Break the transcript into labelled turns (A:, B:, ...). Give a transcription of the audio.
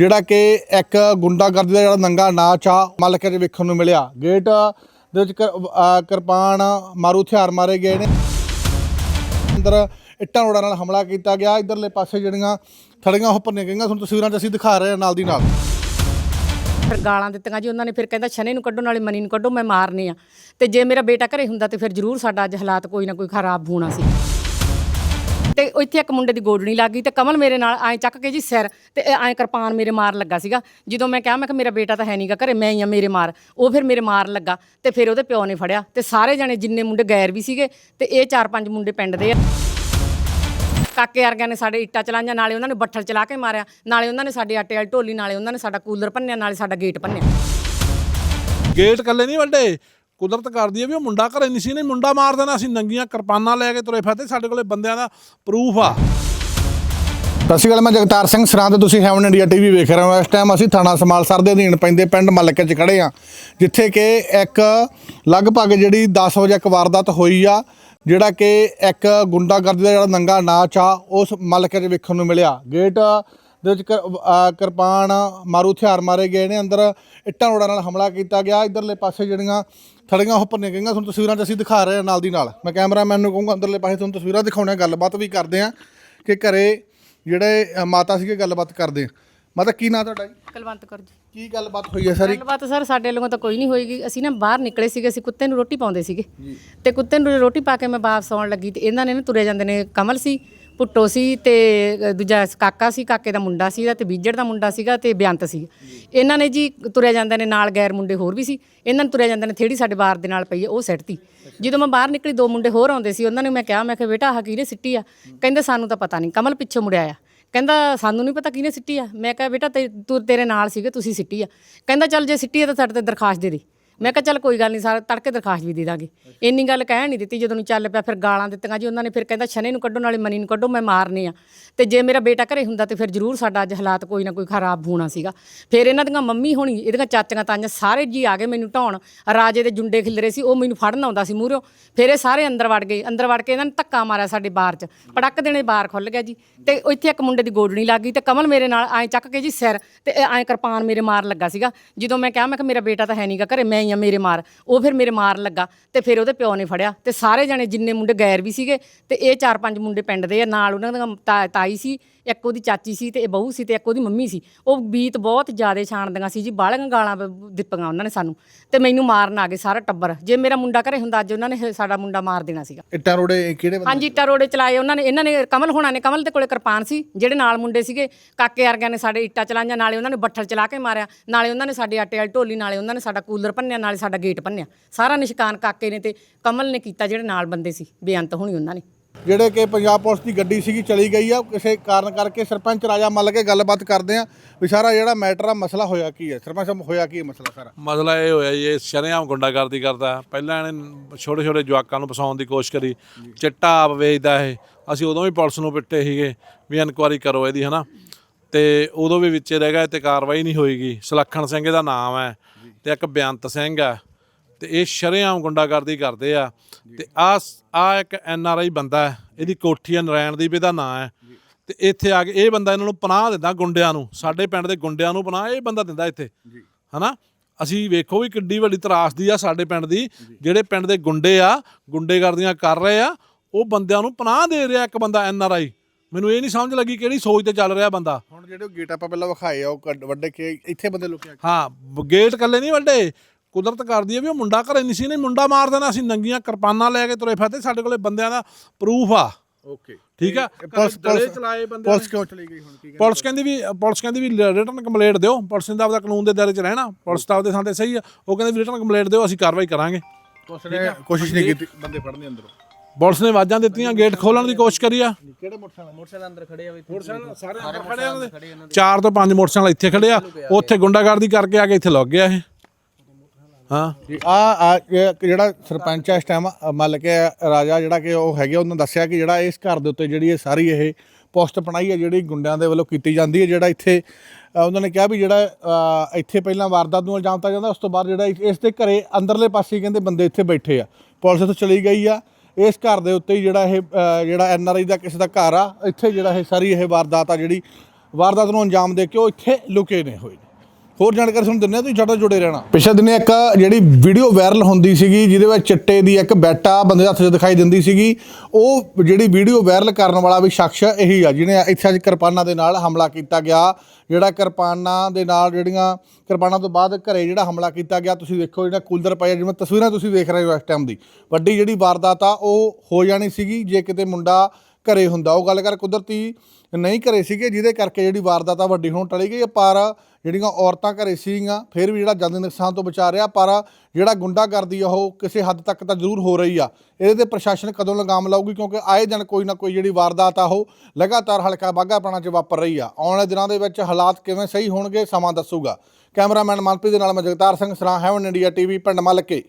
A: ਜਿਹੜਾ ਕਿ ਇੱਕ ਗੁੰਡਾਗਰਦੀ ਦਾ ਜਿਹੜਾ ਨੰਗਾ ਨਾਚ ਆ, ਮਲਕੇ 'ਚ ਵੇਖਣ ਨੂੰ ਮਿਲਿਆ। ਗੇਟ ਦੇ ਵਿੱਚ ਕਿਰਪਾਨ ਮਾਰੂ, ਹਥਿਆਰ ਮਾਰੇ ਗਏ ਨੇ। ਅੰਦਰ ਇੱਟਾਂ ਰੋੜਾਂ ਨਾਲ ਹਮਲਾ ਕੀਤਾ ਗਿਆ। ਇਧਰਲੇ ਪਾਸੇ ਜਿਹੜੀਆਂ ਥੜੀਆਂ ਉਹ ਭੰਨੀਆਂ ਗਈਆਂ। ਤੁਹਾਨੂੰ ਤਸਵੀਰਾਂ 'ਚ ਅਸੀਂ ਦਿਖਾ ਰਹੇ ਹਾਂ ਨਾਲ ਦੀ ਨਾਲ।
B: ਫਿਰ ਗਾਲਾਂ ਦਿੱਤੀਆਂ ਜੀ ਉਹਨਾਂ ਨੇ। ਫਿਰ ਕਹਿੰਦਾ, ਛਨੇ ਨੂੰ ਕੱਢੋ, ਨਾਲੇ ਮਨੀ ਨੂੰ ਕੱਢੋ, ਮੈਂ ਮਾਰਨੇ ਆ। ਤੇ ਜੇ ਮੇਰਾ ਬੇਟਾ ਘਰੇ ਹੁੰਦਾ, ਤੇ ਫਿਰ ਜ਼ਰੂਰ ਸਾਡਾ ਅੱਜ ਹਾਲਾਤ ਕੋਈ ਨਾ ਕੋਈ ਖਰਾਬ ਹੋਣਾ ਸੀ। ਤੇ ਉਹ ਇੱਥੇ ਇੱਕ ਮੁੰਡੇ ਦੀ ਗੋਡਣੀ ਲੱਗ ਗਈ ਤੇ ਕਮਲ ਮੇਰੇ ਨਾਲ ਐਂ ਚੱਕ ਕੇ ਜੀ ਸਿਰ ਤੇ ਐਂ ਕਿਰਪਾਨ ਮੇਰੇ ਮਾਰ ਲੱਗਾ ਸੀਗਾ। ਜਦੋਂ ਮੈਂ ਕਿਹਾ, ਮੈਂ ਕਿ ਮੇਰਾ ਬੇਟਾ ਤਾਂ ਹੈ ਨਹੀਂਗਾ ਘਰੇ, ਮੈਂ ਹੀ ਆ, ਮੇਰੇ ਮਾਰ। ਉਹ ਫਿਰ ਮੇਰੇ ਮਾਰ ਲੱਗਾ ਤੇ ਫਿਰ ਉਹਦੇ ਪਿਓ ਨੇ ਫੜਿਆ ਤੇ ਸਾਰੇ ਜਣੇ ਜਿੰਨੇ ਮੁੰਡੇ ਗੈਰ ਵੀ ਸੀਗੇ ਤੇ ਇਹ ਚਾਰ ਪੰਜ ਮੁੰਡੇ ਪਿੰਡ ਦੇ ਆ। ਕਾਕੇ ਵਰਗਿਆਂ ਨੇ ਸਾਡੇ ਇੱਟਾਂ ਚਲਾਈਆਂ, ਨਾਲੇ ਉਹਨਾਂ ਨੇ ਬੱਠਲ ਚਲਾ ਕੇ ਮਾਰਿਆ, ਨਾਲੇ ਉਹਨਾਂ ਨੇ ਸਾਡੇ ਆਟੇ ਵਾਲੀ ਢੋਲੀ, ਨਾਲੇ ਉਹਨਾਂ ਨੇ ਸਾਡਾ ਕੂਲਰ ਭੰਨਿਆ, ਨਾਲੇ ਸਾਡਾ ਗੇਟ ਭੰਨਿਆ।
C: ਗੇਟ ਕੱਲੇ ਨਹੀਂ ਵੱਡੇ? ਕੁਦਰਤ ਕਰਦੀ ਹੈ ਵੀ ਉਹ ਮੁੰਡਾ ਘਰੇ ਨਹੀਂ ਸੀ, ਨਹੀਂ ਮੁੰਡਾ ਮਾਰ ਦੇਣਾ ਅਸੀਂ ਨੰਗੀਆਂ ਕਿਰਪਾਨਾਂ ਲੈ ਕੇ ਤੁਰੇ ਫਿਰਦੇ, ਸਾਡੇ ਕੋਲੇ ਬੰਦਿਆਂ ਦਾ ਪ੍ਰੂਫ ਆ।
A: ਸਤਿ ਸ਼੍ਰੀ ਅਕਾਲ, ਮੈਂ ਜਗਤਾਰ ਸਿੰਘ ਸਰਾਂ ਤੇ ਤੁਸੀਂ ਹੈਵਨ ਇੰਡੀਆ ਟੀਵੀ ਵੇਖ ਰਹੇ ਹੋ। ਇਸ ਟਾਈਮ ਅਸੀਂ ਥਾਣਾ ਸਮਾਲਸਰ ਦੇ ਅਧੀਨ ਪੈਂਦੇ ਪਿੰਡ ਮਲਕੇ 'ਚ ਖੜੇ ਆ ਜਿੱਥੇ ਕਿ ਇੱਕ ਲਗਭਗ ਜਿਹੜੀ 10 ਵਜੇ ਇੱਕ ਵਾਰਦਾਤ ਹੋਈ ਆ, ਜਿਹੜਾ ਕਿ ਇੱਕ ਗੁੰਡਾਗਰਦੀ ਦਾ ਜਿਹੜਾ ਨੰਗਾ ਨਾਚ ਆ, ਉਸ ਮਲਕੇ 'ਚ ਵੇਖਣ ਨੂੰ ਮਿਲਿਆ। ਗੇਟ ਦੇ ਵਿੱਚ ਕਿਰਪਾਨ ਮਾਰੂ ਹਥਿਆਰ ਮਾਰੇ ਗਏ ਨੇ। ਅੰਦਰ ਇੱਟਾਂ ਰੋੜਾਂ ਨਾਲ ਹਮਲਾ ਕੀਤਾ ਗਿਆ। ਇਧਰਲੇ ਪਾਸੇ ਜਿਹੜੀਆਂ ਥੜੀਆਂ ਉਹ ਭੰਨੀਆਂ ਗਈਆਂ। ਤੁਹਾਨੂੰ ਤਸਵੀਰਾਂ 'ਚ ਅਸੀਂ ਦਿਖਾ ਰਹੇ ਹਾਂ ਨਾਲ ਦੀ ਨਾਲ। ਮੈਂ ਕੈਮਰਾਮੈਨ ਨੂੰ ਕਹੂੰਗਾ ਅੰਦਰਲੇ ਪਾਸੇ ਤੁਹਾਨੂੰ ਤਸਵੀਰਾਂ ਦਿਖਾਉਣੇ ਗੱਲਬਾਤ ਵੀ ਕਰਦੇ ਆ ਕਿ ਘਰੇ ਜਿਹੜੇ ਮਾਤਾ ਸੀਗੇ ਗੱਲਬਾਤ ਕਰਦੇ ਆ ਮਾਤਾ ਕੀ ਨਾਂ ਤੁਹਾਡਾ ਜੀ?
B: ਕਲਵੰਤ ਕੌਰ ਜੀ।
A: ਕੀ ਗੱਲਬਾਤ ਹੋਈ ਹੈ ਸਾਰੀ?
B: ਗੱਲਬਾਤ ਸਰ ਸਾਡੇ ਵੱਲੋਂ ਤਾਂ ਕੋਈ ਨਹੀਂ ਹੋਏਗੀ। ਅਸੀਂ ਨਾ ਬਾਹਰ ਨਿਕਲੇ ਸੀਗੇ ਅਸੀਂ ਕੁੱਤੇ ਨੂੰ ਰੋਟੀ ਪਾਉਂਦੇ ਸੀਗੇ। ਤੇ ਕੁੱਤੇ ਨੂੰ ਰੋਟੀ ਪਾ ਕੇ ਮੈਂ ਵਾਪਸ ਆਉਣ ਲੱਗੀ ਤੇ ਇਹਨਾਂ ਨੇ ਨਾ ਤੁਰੇ ਜਾਂਦੇ ਨੇ ਕਮਲ ਸੀ। ਭੁੱਟੋ ਸੀ ਤੇ ਦੂਜਾ ਕਾਕਾ ਸੀ, ਕਾਕੇ ਦਾ ਮੁੰਡਾ ਸੀਗਾ ਤੇ ਬੀਜੜ ਦਾ ਮੁੰਡਾ ਸੀਗਾ ਤੇ ਬੇਅੰਤ ਸੀ। ਇਹਨਾਂ ਨੇ ਜੀ ਤੁਰਿਆ ਜਾਂਦੇ ਨੇ ਨਾਲ ਗੈਰ ਮੁੰਡੇ ਹੋਰ ਵੀ ਸੀ। ਇਹਨਾਂ ਨੂੰ ਤੁਰਿਆ ਜਾਂਦੇ ਨੇ ਥੇੜੀ ਸਾਡੇ ਬਾਰ ਦੇ ਨਾਲ ਪਈ ਹੈ ਉਹ ਸਿੱਟਤੀ। ਜਦੋਂ ਮੈਂ ਬਾਹਰ ਨਿਕਲੀ, ਦੋ ਮੁੰਡੇ ਹੋਰ ਆਉਂਦੇ ਸੀ, ਉਹਨਾਂ ਨੇ ਮੈਂ ਕਿਹਾ ਮੈਂ ਕਿਹਾ, ਬੇਟਾ, ਆਹ ਕਿਹਨੇ ਸਿੱਟੀ ਆ? ਕਹਿੰਦੇ, ਸਾਨੂੰ ਤਾਂ ਪਤਾ ਨਹੀਂ। ਕਮਲ ਪਿੱਛੋਂ ਮੁੜਿਆ ਆ। ਕਹਿੰਦਾ, ਸਾਨੂੰ ਨਹੀਂ ਪਤਾ ਕਿਹਨੇ ਸਿੱਟੀ ਆ। ਮੈਂ ਕਿਹਾ, ਬੇਟਾ, ਤੇ ਤੂੰ ਤੇਰੇ ਨਾਲ ਸੀਗੇ, ਤੁਸੀਂ ਸਿੱਟੀ ਆ। ਕਹਿੰਦਾ, ਚੱਲ ਜੇ ਸਿੱਟੀ ਆ ਤਾਂ ਸਾਡੇ ਤੇ ਦਰਖਾਸਤ ਦੇ ਦੇ। ਮੈਂ ਕਿਹਾ ਚੱਲ ਕੋਈ ਗੱਲ ਨਹੀਂ, ਸਾਰਾ ਤੜਕੇ ਦਰਖਾਸਤ ਵੀ ਦੇ ਦਾਂਗੇ। ਇੰਨੀ ਗੱਲ ਕਹਿ ਨਹੀਂ ਦਿੱਤੀ ਜਦੋਂ ਨੂੰ ਚੱਲ ਪਿਆ, ਫਿਰ ਗਾਲਾਂ ਦਿੱਤੀਆਂ ਜੀ, ਉਹਨਾਂ ਨੇ ਫਿਰ ਕਹਿੰਦਾ, ਛਨੇ ਨੂੰ ਕੱਢੋ, ਨਾਲੇ ਮਨੀ ਨੂੰ ਕੱਢੋ, ਮੈਂ ਮਾਰਨੇ ਆ। ਤੇ ਜੇ ਮੇਰਾ ਬੇਟਾ ਘਰੇ ਹੁੰਦਾ ਤੇ ਫਿਰ ਜ਼ਰੂਰ ਸਾਡਾ ਅੱਜ ਹਾਲਾਤ ਕੋਈ ਨਾ ਕੋਈ ਖਰਾਬ ਹੋਣਾ ਸੀਗਾ। ਫਿਰ ਇਹਨਾਂ ਦੀਆਂ ਮੰਮੀ ਹੋਣੀ, ਇਹਦੀਆਂ ਚਾਚੀਆਂ ਤਾਈਆਂ ਸਾਰੇ ਜੀ ਆ ਗਏ ਮੈਨੂੰ ਢਾਉਣ। ਰਾਜੇ ਦੇ ਜੁੰਡੇ ਖਿਲਰੇ ਸੀ, ਉਹ ਮੈਨੂੰ ਫੜਨ ਆਉਂਦਾ ਸੀ ਮੂਹਰੋਂ। ਫਿਰ ਇਹ ਸਾਰੇ ਅੰਦਰ ਵੜ ਗਏ, ਅੰਦਰ ਵੜ ਕੇ ਇਹਨਾਂ ਨੇ ਧੱਕਾ ਮਾਰਿਆ ਸਾਡੇ ਬਾਰ 'ਚ। ਪੜਕ ਦੇਣੇ ਬਾਰ ਖੁੱਲ ਗਿਆ ਜੀ। ਤੇ ਇੱਥੇ ਇੱਕ ਮੁੰਡੇ ਦੀ ਗੋਡਣੀ ਲੱਗ ਗਈ ਤੇ ਕਮਲ ਮੇਰੇ ਨਾਲ ਐਂ ਚੱਕ ਕੇ ਜੀ ਸਿਰ ਤੇ ਐਂ ਕਿਰਪਾਨ ਮੇਰੇ ਮਾਰ ਲੱਗਾ ਸੀਗਾ। ਜਦੋਂ ਮੈਂ ਕਿਹਾ, ਮੈਂ ਕਿ ਮੇਰਾ ਬੇਟਾ ਤਾਂ ਹੈ ਨਹੀਂਗਾ ਘਰੇ, ਮੈਂ ਹੀ ਆ ਮੇਰੇ ਮਾਰ। ਉਹ ਫਿਰ ਮੇਰੇ ਮਾਰ ਲੱਗਾ ਤੇ ਫਿਰ ਉਹਦੇ ਪਿਓ ਨੇ ਫੜਿਆ। ਤੇ ਸਾਰੇ ਜਣੇ ਜਿੰਨੇ ਮੁੰਡੇ ਗੈਰ ਵੀ ਸੀਗੇ ਤੇ ਇਹ ਚਾਰ ਪੰਜ ਮੁੰਡੇ ਪਿੰਡ ਦੇ ਆ, ਨਾਲ ਉਹਨਾਂ ਦੀਆਂ ਤਾ- ਤਾਈ ਸੀ ਇੱਕ ਉਹਦੀ ਚਾਚੀ ਸੀ ਤੇ ਇਹ ਬਹੂ ਸੀ ਤੇ ਇੱਕ ਉਹਦੀ ਮੰਮੀ ਸੀ। ਉਹ ਬੀਤ ਬਹੁਤ ਜ਼ਿਆਦਾ ਛਾਣਦੀਆਂ ਸੀ ਜੀ ਬਾਹਲੀਆਂ ਗਾਲਾਂ ਬ- ਉਹਨਾਂ ਨੇ ਸਾਨੂੰ ਤੇ ਮੈਨੂੰ ਮਾਰਨ ਆ ਗਏ ਸਾਰਾ ਟੱਬਰ। ਜੇ ਮੇਰਾ ਮੁੰਡਾ ਘਰੇ ਹੁੰਦਾ ਅੱਜ ਉਹਨਾਂ ਨੇ ਇਹ ਸਾਡਾ ਮੁੰਡਾ ਮਾਰ ਦੇਣਾ ਸੀਗਾ।
A: ਇੱਟਾਂ ਰੋੜੇ ਕਿਹੜੇ ਬੰਦੇ
B: ਹਾਂਜੀ ਇੱਟਾਂ ਰੋੜੇ ਚਲਾਏ ਉਹਨਾਂ ਨੇ ਇਹਨਾਂ ਨੇ ਕਮਲ ਹੋਣਾ ਨੇ ਕਮਲ ਦੇ ਕੋਲੇ ਕਿਰਪਾਨ ਸੀ ਜਿਹੜੇ ਨਾਲ ਮੁੰਡੇ ਸੀਗੇ ਕਾਕੇ ਵਰਗਿਆਂ ਨੇ ਸਾਡੇ ਇੱਟਾਂ ਚਲਾਈਆਂ ਨਾਲੇ ਉਹਨਾਂ ਨੇ ਬੱਠਲ ਚਲਾ ਕੇ ਮਾਰਿਆ ਨਾਲੇ ਉਹਨਾਂ ਨੇ ਸਾਡੇ ਆਟੇ ਵਾਲੀ ਢੋਲੀ ਨਾਲੇ ਉਹਨਾਂ ਨੇ ਸਾਡਾ ਕੂਲਰ ਭੰਨਿਆ ਨਾਲੇ ਸਾਡਾ ਗੇਟ ਭੰਨਿਆ। ਸਾਰਾ ਨਿਸ਼ਕਾਨ ਕਾਕੇ ਨੇ ਤੇ ਕਮਲ ਨੇ ਕੀਤਾ ਜਿਹੜੇ ਨਾਲ ਬੰਦੇ ਸੀ ਬੇਅੰਤ ਹੋਣੀ ਉਹਨਾਂ ਨੇ।
A: ਜਿਹੜੇ ਕਿ ਪੰਜਾਬ ਪੁਲਿਸ ਦੀ ਗੱਡੀ ਸੀਗੀ, ਚਲੀ ਗਈ ਆ। ਕਿਸੇ ਕਾਰਨ ਕਰਕੇ ਸਰਪੰਚ ਰਾਜਾ ਮੱਲ ਕੇ ਗੱਲਬਾਤ ਕਰਦੇ ਆ ਵੀ ਸਾਰਾ ਜਿਹੜਾ ਮੈਟਰ ਆ, ਮਸਲਾ ਹੋਇਆ ਕੀ ਹੈ ਸਰਪੰਚ ਸਾਹਿਬ, ਹੋਇਆ ਕੀ ਹੈ ਮਸਲਾ ਸਾਰਾ?
C: ਮਸਲਾ ਇਹ ਹੋਇਆ ਜੀ, ਇਹ ਸ਼ਰੇਆਮ ਗੁੰਡਾਗਰਦੀ ਕਰਦਾ। ਪਹਿਲਾਂ ਇਹਨੇ ਛੋਟੇ ਛੋਟੇ ਜਵਾਕਾਂ ਨੂੰ ਫਸਾਉਣ ਦੀ ਕੋਸ਼ਿਸ਼ ਕਰੀ। ਚਿੱਟਾ ਆਪ ਵੇਚਦਾ ਇਹ। ਅਸੀਂ ਉਦੋਂ ਵੀ ਪੁਲਿਸ ਨੂੰ ਪਿੱਟੇ ਸੀਗੇ ਵੀ ਇਨਕੁਆਰੀ ਕਰੋ ਇਹਦੀ, ਹਨਾ? ਤੇ ਉਦੋਂ ਵੀ ਵਿੱਚੇ ਰਹਿ ਗਿਆ ਤੇ ਕਾਰਵਾਈ ਨਹੀਂ ਹੋਈਗੀ। ਸੁਲੱਖਣ ਸਿੰਘ ਦਾ ਨਾਮ ਹੈ ਤੇ ਇੱਕ ਬੇਅੰਤ ਸਿੰਘ ਹੈ। ਤੇ ਇਹ ਸ਼ਰੇਆਮ ਗੁੰਡਾਗਰਦੀ ਕਰਦੇ ਆ। ਤੇ ਆ ਆ ਇੱਕ ਐਨ ਆਰ ਆਈ ਬੰਦਾ ਹੈ ਇਹਦੀ ਕੋਠੀ ਹੈ ਨਰਾਇਣ ਦੀ ਇਹਦਾ ਨਾਂ ਹੈ। ਤੇ ਇੱਥੇ ਆ ਕੇ ਇਹ ਬੰਦਾ ਇਹਨਾਂ ਨੂੰ ਪਨਾਹ ਦਿੰਦਾ ਗੁੰਡਿਆਂ ਨੂੰ ਸਾਡੇ ਪਿੰਡ ਦੇ ਗੁੰਡਿਆਂ ਨੂੰ ਪਨਾਹ ਇਹ ਬੰਦਾ ਦਿੰਦਾ ਇੱਥੇ। ਹਨਾ? ਅਸੀਂ ਵੇਖੋ ਵੀ ਕਿੱਡੀ ਵੱਡੀ ਤਰਾਸਦੀ ਆ ਸਾਡੇ ਪਿੰਡ ਦੀ ਜਿਹੜੇ ਪਿੰਡ ਦੇ ਗੁੰਡੇ ਆ ਗੁੰਡੇਗਰਦੀਆਂ ਕਰ ਰਹੇ ਆ ਉਹ ਬੰਦਿਆਂ ਨੂੰ ਪਨਾਹ ਦੇ ਰਿਹਾ ਇੱਕ ਬੰਦਾ ਐਨ ਆਰ ਆਈ। ਮੈਨੂੰ ਇਹ ਨਹੀਂ ਸਮਝ ਲੱਗੀ ਕਿਹੜੀ ਸੋਚ ਤੇ ਚੱਲ ਰਿਹਾ ਬੰਦਾ।
A: ਹੁਣ ਜਿਹੜੇ ਗੇਟ ਆਪਾਂ ਪਹਿਲਾਂ ਵਿਖਾਏ ਆ ਉਹ ਵੱਡੇ ਕੇ ਇੱਥੇ ਬੰਦੇ ਲੁਕਿਆ
C: ਹਾਂ ਗੇਟ ਕੱਲੇ ਨਹੀਂ ਵੱਡੇ। ਕੁਦਰਤ ਕਰਦੀ ਹੈ ਵੀ ਉਹ ਮੁੰਡਾ ਘਰੇ ਨਹੀਂ ਸੀ ਨਹੀਂ ਮੁੰਡਾ ਮਾਰ ਦੇਣਾ ਅਸੀਂ ਨੰਗੀਆਂ ਕਿਰਪਾਨਾਂ ਲੈ ਕੇ ਤੁਰੇ ਫਿਰਦੇ ਸਾਡੇ ਕੋਲੇ ਬੰਦਿਆਂ ਦਾ ਪ੍ਰੂਫ ਆ।
A: ਓਕੇ
C: ਠੀਕ ਆ?
A: ਪੁਲਿਸ
C: ਚਲਾਏ ਬੰਦੇ
A: ਪੁਲਿਸ ਕਿਉਂ ਚਲੀ ਗਈ ਹੁਣ? ਕੀ
C: ਪੁਲਿਸ ਕਹਿੰਦੀ ਵੀ ਪੁਲਿਸ ਕਹਿੰਦੀ ਵੀ ਰਿਟਰਨ ਕੰਪਲੇਂਟ ਦਿਓ। ਪੁਲਿਸ ਨੇ ਤਾਂ ਆਪਦਾ ਕਾਨੂੰਨ ਦੇ ਦਾਇਰੇ 'ਚ ਰਹਿਣਾ। ਪੁਲਿਸ ਤਾਂ ਆਪਦੇ ਤੇ ਸਹੀ ਆ। ਉਹ ਕਹਿੰਦੇ ਵੀ ਰਿਟਰਨ ਕੰਪਲੇਂਟ ਦਿਓ ਅਸੀਂ ਕਾਰਵਾਈ ਕਰਾਂਗੇ।
A: ਪੁਲਿਸ ਨੇ ਕੋਸ਼ਿਸ਼ ਨਹੀਂ ਕੀਤੀ। ਬੰਦੇ ਫੜਨੇ ਅੰਦਰੋਂ।
C: ਪੁਲਿਸ ਨੇ ਆਵਾਜ਼ਾਂ ਦਿੱਤੀਆਂ ਗੇਟ ਖੋਲਣ ਦੀ ਕੋਸ਼ਿਸ਼ ਕਰੀ ਆ।
A: ਕਿਹੜੇ ਮੋਟਰਸਾਈਕਲ?
D: ਮੋਟਰਸਾਈਕਲ ਅੰਦਰ ਖੜੇ ਆ ਵੀ
C: ਮੋਟਰਸਾਈਕਲ ਸਾਰੇ ਅੰਦਰ ਖੜੇ ਆ ਚਾਰ ਤੋਂ ਪੰਜ ਮੋਟਰਸਾਈਕਲ ਇੱਥੇ ਖੜੇ ਆ। ਉੱਥੇ ਗੁੰਡਾਗਰਦੀ ਕਰਕੇ ਆ ਕੇ ਇੱਥੇ ਲੱਗ ਗਿਆ ਇਹ। ਹਾਂ।
A: ਆ ਆ ਜਿਹੜਾ ਸਰਪੰਚ ਆ ਇਸ ਟਾਈਮ ਮੰਨ ਕੇ ਰਾਜਾ ਜਿਹੜਾ ਕਿ ਉਹ ਹੈਗੇ, ਉਹਨਾਂ ਦੱਸਿਆ ਕਿ ਜਿਹੜਾ ਇਸ ਘਰ ਦੇ ਉੱਤੇ ਜਿਹੜੀ ਇਹ ਸਾਰੀ ਇਹ ਪੋਸਟ ਬਣਾਈ ਹੈ, ਜਿਹੜੀ ਗੁੰਡਿਆਂ ਦੇ ਵੱਲੋਂ ਕੀਤੀ ਜਾਂਦੀ ਹੈ, ਜਿਹੜਾ ਇੱਥੇ ਉਹਨਾਂ ਨੇ ਕਿਹਾ ਵੀ ਜਿਹੜਾ ਇੱਥੇ ਪਹਿਲਾਂ ਵਾਰਦਾਤ ਨੂੰ ਅੰਜਾਮ ਦਿੱਤਾ ਜਾਂਦਾ, ਉਸ ਤੋਂ ਬਾਅਦ ਜਿਹੜਾ ਇਸ ਦੇ ਘਰੇ ਅੰਦਰਲੇ ਪਾਸੇ ਕਹਿੰਦੇ ਬੰਦੇ ਇੱਥੇ ਬੈਠੇ ਆ। ਪੁਲਿਸ ਇੱਥੋਂ ਚਲੀ ਗਈ ਆ। ਇਸ ਘਰ ਦੇ ਉੱਤੇ ਹੀ ਜਿਹੜਾ ਇਹ ਜਿਹੜਾ ਐਨ ਆਰ ਆਈ ਦਾ ਕਿਸੇ ਦਾ ਘਰ ਆ, ਇੱਥੇ ਜਿਹੜਾ ਇਹ ਸਾਰੀ ਇਹ ਵਾਰਦਾਤ ਆ ਜਿਹੜੀ, ਵਾਰਦਾਤ ਨੂੰ ਅੰਜਾਮ ਦੇ ਕੇ ਉਹ ਇੱਥੇ ਲੁਕੇ ਨੇ ਹੋਏ ਨੇ। ਹੋਰ ਜਾਣਕਾਰੀ ਤੁਹਾਨੂੰ ਦਿੰਦੇ ਹਾਂ, ਤੁਸੀਂ ਸਾਡਾ ਜੁੜੇ ਰਹਿਣਾ। ਪਿਛਲੇ ਦਿਨੇ ਇੱਕ ਜਿਹੜੀ ਵੀਡੀਓ ਵਾਇਰਲ ਹੁੰਦੀ ਸੀਗੀ, ਜਿਹਦੇ ਵਿੱਚ ਚਿੱਟੇ ਦੀ ਇੱਕ ਬੈਟਾ ਬੰਦੇ ਦੇ ਹੱਥ 'ਚ ਦਿਖਾਈ ਦਿੰਦੀ ਸੀਗੀ, ਉਹ ਜਿਹੜੀ ਵੀਡੀਓ ਵਾਇਰਲ ਕਰਨ ਵਾਲਾ ਵੀ ਸ਼ਖਸ ਇਹੀ ਆ, ਜਿਹਨੇ ਇੱਥੇ ਅੱਜ ਕਿਰਪਾਨਾਂ ਦੇ ਨਾਲ ਹਮਲਾ ਕੀਤਾ ਗਿਆ। ਜਿਹੜਾ ਕਿਰਪਾਨਾਂ ਦੇ ਨਾਲ ਜਿਹੜੀਆਂ ਕਿਰਪਾਨਾਂ ਤੋਂ ਬਾਅਦ ਘਰੇ ਜਿਹੜਾ ਹਮਲਾ ਕੀਤਾ ਗਿਆ, ਤੁਸੀਂ ਦੇਖੋ ਜਿਹੜਾ ਕੂਲਰ ਪਿਆ ਜਿਵੇਂ ਤਸਵੀਰਾਂ ਤੁਸੀਂ ਵੇਖ ਰਹੇ ਹੋ ਇਸ ਟਾਈਮ ਦੀ। ਵੱਡੀ ਜਿਹੜੀ ਵਾਰਦਾਤ ਆ, ਉਹ ਹੋ ਜਾਣੀ ਸੀਗੀ, ਜੇ ਕਿਤੇ ਮੁੰਡਾ ਘਰੇ ਹੁੰਦਾ, ਉਹ ਗੱਲ ਕਰ ਕੁਦਰਤੀ ਨਹੀਂ ਘਰੇ ਸੀਗੇ, ਜਿਹਦੇ ਕਰਕੇ ਜਿਹੜੀ ਵਾਰਦਾਤ ਆ ਵੱਡੀ ਹੋਣ ਟਲੀ ਗਈ, ਪਰ ਜਿਹੜੀਆਂ ਔਰਤਾਂ ਘਰੇ ਸੀਗੀਆਂ, ਫਿਰ ਵੀ ਜਿਹੜਾ ਜਾਨੀ ਨੁਕਸਾਨ ਤੋਂ ਬਚਾ ਰਿਹਾ, ਪਰ ਜਿਹੜਾ ਗੁੰਡਾਗਰਦੀ ਆ, ਉਹ ਕਿਸੇ ਹੱਦ ਤੱਕ ਤਾਂ ਜ਼ਰੂਰ ਹੋ ਰਹੀ ਆ। ਇਹਦੇ ਤੇ ਪ੍ਰਸ਼ਾਸਨ ਕਦੋਂ ਲਗਾਮ ਲਾਊਗੀ, ਕਿਉਂਕਿ ਆਏ ਦਿਨ ਕੋਈ ਨਾ ਕੋਈ ਜਿਹੜੀ ਵਾਰਦਾਤ ਆ, ਉਹ ਲਗਾਤਾਰ ਹਲਕਾ ਬਾਘਾਪਣਾ 'ਚ ਵਾਪਰ ਰਹੀ ਆ। ਆਉਣ ਵਾਲੇ ਦਿਨਾਂ ਦੇ ਵਿੱਚ ਹਾਲਾਤ ਕਿਵੇਂ ਸਹੀ ਹੋਣਗੇ, ਸਮਾਂ ਦੱਸੂਗਾ। ਕੈਮਰਾਮੈਨ ਮਨਪ੍ਰੀਤ ਦੇ ਨਾਲ ਮੈਂ ਜਗਤਾਰ ਸਿੰਘ ਸਰਾਂ ਹੈਵਨ ਇੰਡੀਆ ਟੀਵੀ ਪਿੰਡ ਮਲਕੇ